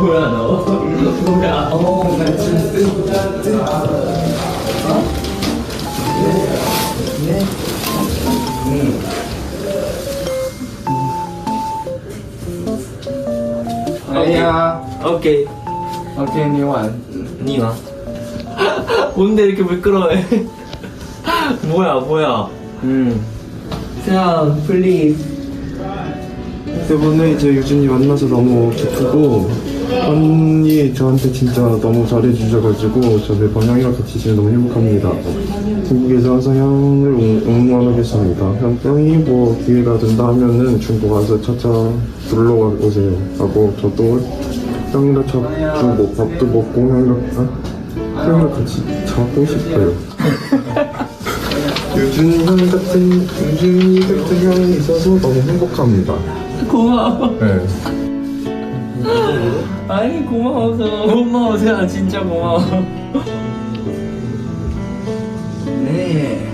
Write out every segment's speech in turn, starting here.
뭐야, 너? 뭐야? 어, 같이 아니야. 오케이. 오케이, 니완. 니와. 뭔데 이렇게 미끄러워해? 뭐야, 뭐야? 음. 자, 플리즈. 이번에 제 유진이 만나서 너무 기쁘고 언니 저한테 진짜 너무 잘해주셔가지고 저의 방향이랑 같이 지내 너무 행복합니다. 중국에서 항상 형을 응- 응원하겠습니다. 형, 형이 뭐 기회가 된다 하면은 중국 와서 차차 놀러 오세요. 하고 저도 형이랑 자주 뭐 밥도 먹고 형이랑 아? 형이랑 같이 자고 싶어요. 유준이 형 같은 유준이 같은 형이 있어서 너무 행복합니다. 고마워. 네. 아니, 고마워서. 고마워, 세아, 진짜 고마워. 네.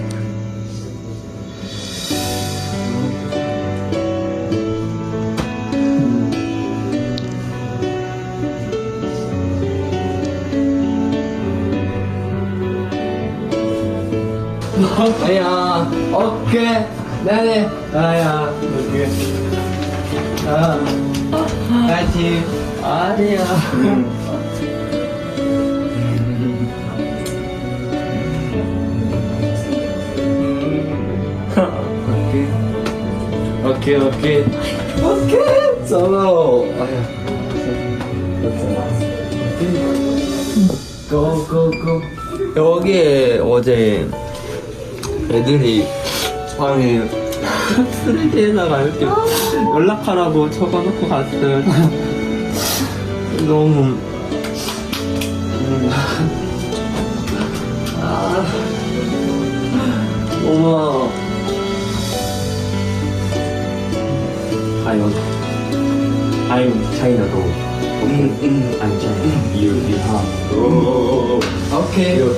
아야, 오케이. 네네. 아야, 오케 이. 아, 같이. 아니야. 오케이, 오케이. 오케이, 솔로. 아야. 고, 고, 고. 여기에 어제 애들이 방에 쓰레기에다가 이렇게 연락하라고 적어놓고 갔어요. 너무 음. 아, 고마워. 아유, 아유, 차이나도. 음, 음, I'm China. You, you have. 오케이.